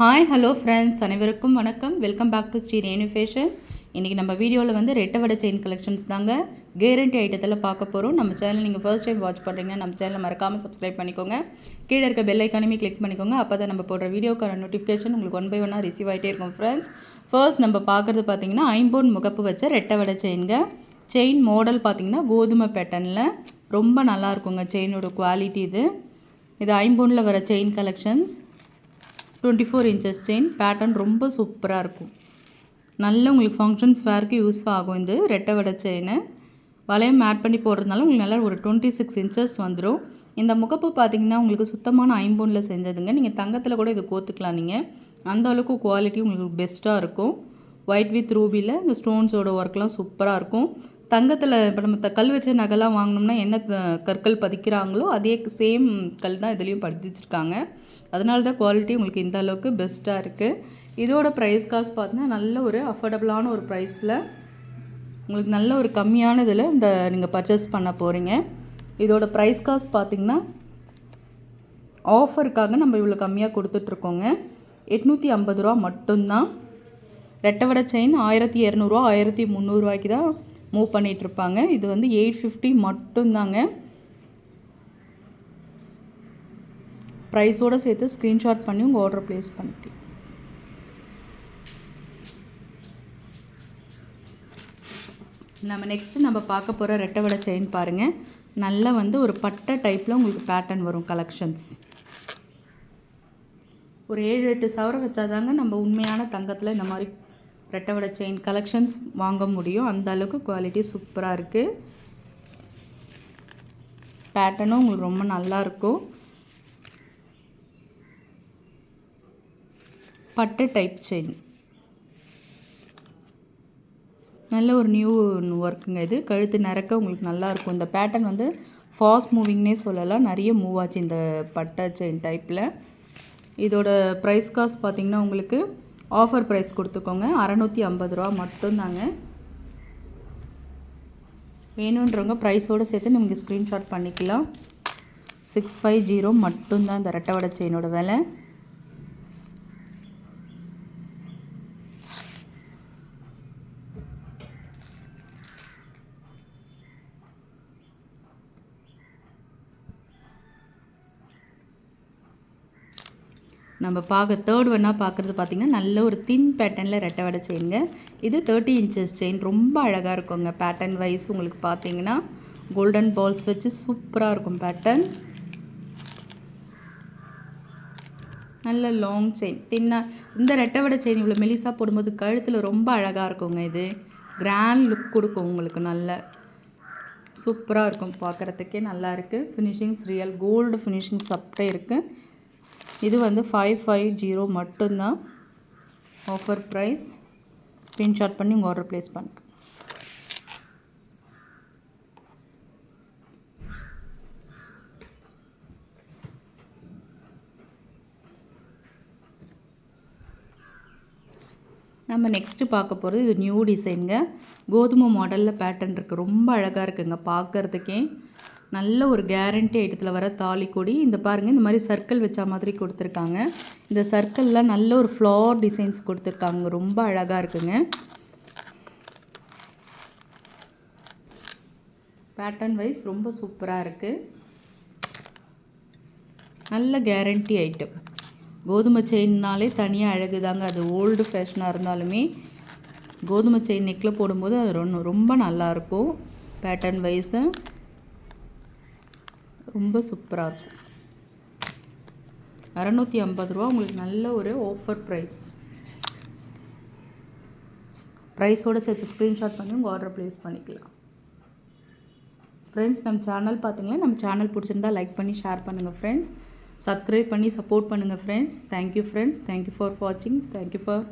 Hi hello friends அனைவருக்கும் வணக்கம். Welcome back to Shri Renu fashion இன்றைக்கி நம்ம வீடியோவில் வந்து ரெட்டை வடை செயின் கலெக்ஷன்ஸ் தாங்க கேரண்டி ஐட்டத்தில் பார்க்க போகிறோம் நம்ம சேனல் நீங்கள் ஃபர்ஸ்ட் டைம் வாட்ச் பண்ணுறீங்கன்னா நம்ம சேனலை மறக்காமல் சப்ஸ்கிரைப் பண்ணிக்கோங்க. கீழே இருக்க பெல் ஐக்கானுமே கிளிக் பண்ணிக்கோங்க. அப்போ தான் நம்ம போடுற வீடியோக்கான நோட்டிஃபிகேஷன் உங்களுக்கு ஒன் பை ஒன்னாக ரிசீவ் ஆகிட்டே இருக்கும் ஃப்ரெண்ட்ஸ் ஃபர்ஸ்ட் நம்ம பார்க்குறது பார்த்தீங்கன்னா ஐம்பொன் முகப்பு வச்ச ரெட்டை வடை செயின்ங்க செயின் மாடல் பார்த்தீங்கன்னா கோதுமை பேட்டர்னில் ரொம்ப நல்லா இருக்குங்க செயினோட குவாலிட்டி இது. இது ஐம்பொனில் வர chain collections twenty four inches chain pattern ரொம்ப சூப்பராக இருக்கும். நல்ல உங்களுக்கு ஃபங்க்ஷன்ஸ் வேர்க்கு யூஸ் ஆகும் இது. ரெட்டை வடை செயின் வளையம் ஆட் பண்ணி போடுறதுனால உங்களுக்கு நல்லா ஒரு டுவெண்ட்டி சிக்ஸ் இன்ச்சஸ் வந்துடும் இந்த முகப்பு பார்த்தீங்கன்னா உங்களுக்கு சுத்தமான ஐம்பொனில் செஞ்சதுங்க. நீங்கள் தங்கத்தில் கூட இது கோத்துக்கலாம் நீங்கள் அந்த அளவுக்கு குவாலிட்டி உங்களுக்கு பெஸ்ட்டாக இருக்கும். ஒயிட் வித் ரூபியில் இந்த ஸ்டோன்ஸோட ஒர்க்லாம் சூப்பராக இருக்கும். தங்கத்தில் இப்போ நம்ம த கல் வச்ச நகைலாம் வாங்கினோம்னா என்ன த- கற்கள் பதிக்கிறாங்களோ அதே சேம் கல் தான் இதுலேயும் பதிச்சிருக்காங்க. அதனால தான் குவாலிட்டி உங்களுக்கு இந்த அளவுக்கு பெஸ்ட்டாக இருக்குது இதோட ப்ரைஸ் காஸ்ட் பார்த்தீங்கன்னா நல்ல ஒரு அஃபோர்டபுளான ஒரு ப்ரைஸில் உங்களுக்கு நல்ல ஒரு கம்மியான இதில் இந்த நீங்கள் பர்ச்சேஸ் பண்ண போகிறீங்க இதோட ப்ரைஸ் காஸ்ட் பார்த்திங்கன்னா ஆஃபருக்காக நம்ம இவ்வளோ கம்மியாக கொடுத்துட்ருக்கோங்க எட்நூற்றி ஐம்பது ரூபா மட்டும்தான். ரெட்டவடை செயின் ஆயிரத்தி இரநூறுவா ஆயிரத்தி முந்நூறுரூவாய்க்கு தான் மூவ் பண்ணிகிட்ருப்பாங்க இது வந்து எயிட் ஃபிஃப்டி மட்டும்தாங்க. ப்ரைஸோடு சேர்த்து ஸ்க்ரீன்ஷாட் பண்ணி உங்கள் ஆர்டர் ப்ளேஸ் பண்ணிக்கலாம். நம்ம நெக்ஸ்ட்டு நம்ம பார்க்க போகிற ரெட்டை வடை செயின் பாருங்கள் நல்லா வந்து ஒரு பட்டை டைப்பில் உங்களுக்கு பேட்டர்ன் வரும் கலெக்ஷன்ஸ் ஒரு ஏழு எட்டு சவரம் வச்சாதாங்க நம்ம உண்மையான தங்கத்தில் இந்த மாதிரி ரெட்டை செயின் கலெக்ஷன்ஸ் வாங்க முடியும். அந்த அளவுக்கு குவாலிட்டி சூப்பராக இருக்குது பேட்டர்னும் உங்களுக்கு ரொம்ப நல்லாயிருக்கும் பட்டு டைப் செயின் நல்ல ஒரு நியூ ஒர்க்குங்க இது. கழுத்து நிறக்க உங்களுக்கு நல்லாயிருக்கும் இந்த பேட்டர்ன் வந்து ஃபாஸ்ட் மூவிங்னே சொல்லலாம். நிறைய மூவ் ஆச்சு இந்த பட்டை செயின் டைப்பில் இதோட ப்ரைஸ் காஸ்ட் பார்த்திங்கன்னா உங்களுக்கு ஆஃபர் ப்ரைஸ் கொடுத்துக்கோங்க. அறநூற்றி ஐம்பது ரூபா மட்டும்தாங்க. வேணுன்றவங்க ப்ரைஸோடு சேர்த்து நீங்கள் ஸ்க்ரீன்ஷாட் பண்ணிக்கலாம். சிக்ஸ் ஃபைவ் ஜீரோ மட்டும்தான் இந்த ரெட்டை வடை செயினோட விலை. நம்ம பார்க்க தேர்ட் ஒன்னாக பார்க்குறது பார்த்திங்கன்னா நல்ல ஒரு தின் பேட்டர்னில் ரெட்டை வடை செயின்ங்க இது தேர்ட்டி இன்ச்சஸ் செயின் ரொம்ப அழகாக இருக்குங்க. பேட்டர்ன் வைஸ் உங்களுக்கு பார்த்தீங்கன்னா கோல்டன் பால்ஸ் வச்சு சூப்பராக இருக்கும் பேட்டர்ன் நல்ல லாங் செயின் தின்னாக இந்த ரெட்டை வடை செயின் இவ்வளோ மெலிசாக போடும்போது கழுத்தில் ரொம்ப அழகாக இருக்குங்க இது. கிராண்ட் லுக் கொடுக்கும் உங்களுக்கு நல்ல. சூப்பராக இருக்கும் பார்க்குறதுக்கே நல்லா இருக்குது ஃபினிஷிங்ஸ் ரியல் கோல்டு ஃபினிஷிங்ஸ் அப்படியே இருக்குது இது வந்து ஃபைவ் ஃபைவ் ஜீரோ மட்டும்தான் ஆஃபர் ப்ரைஸ் ஸ்க்ரீன்ஷாட் பண்ணி உங்கள் ஆர்டர் ப்ளேஸ் பண்ணுங்க. நம்ம நெக்ஸ்ட்டு பார்க்க போகிறது இது நியூ டிசைனுங்க கோதுமை மாடலில் பேட்டர்ன் இருக்குது ரொம்ப அழகாக இருக்குங்க. பார்க்குறதுக்கே. நல்ல ஒரு கேரண்டி ஐட்டத்தில் வர தாலி கொடி இந்த பாருங்கள் இந்த மாதிரி சர்க்கிள் வச்ச மாதிரி கொடுத்துருக்காங்க. இந்த சர்க்கிளில் நல்ல ஒரு ஃப்ளவர் டிசைன்ஸ் கொடுத்துருக்காங்க. ரொம்ப அழகாக இருக்குங்க. பேட்டர்ன் வைஸ் ரொம்ப சூப்பராக இருக்குது நல்ல கேரண்டி ஐட்டம் கோதுமை செயின்னாலே தனியாக அழகு தாங்க அது ஓல்டு ஃபேஷனாக இருந்தாலுமே கோதுமை செயின் நெக்கில் போடும்போது அது ரொம்ப ரொம்ப நல்லாயிருக்கும் பேட்டர்ன் வைஸு ரொம்ப சூப்பராக இருக்கும். அறநூற்றி ஐம்பது ரூபா உங்களுக்கு நல்ல ஒரு ஆஃபர் ப்ரைஸ் ப்ரைஸோடு சேர்த்து ஸ்க்ரீன்ஷாட் பண்ணி உங்கள் ஆர்டர் ப்ளேஸ் பண்ணிக்கலாம். ஃப்ரெண்ட்ஸ் நம்ம சேனல் பார்த்தீங்களா நம்ம சேனல் பிடிச்சிருந்தா லைக் பண்ணி ஷேர் பண்ணுங்கள் ஃப்ரெண்ட்ஸ் சப்ஸ்கிரைப் பண்ணி சப்போர்ட் பண்ணுங்கள் friends thank you friends thank you for வாட்சிங் தேங்க்யூ ஃபார்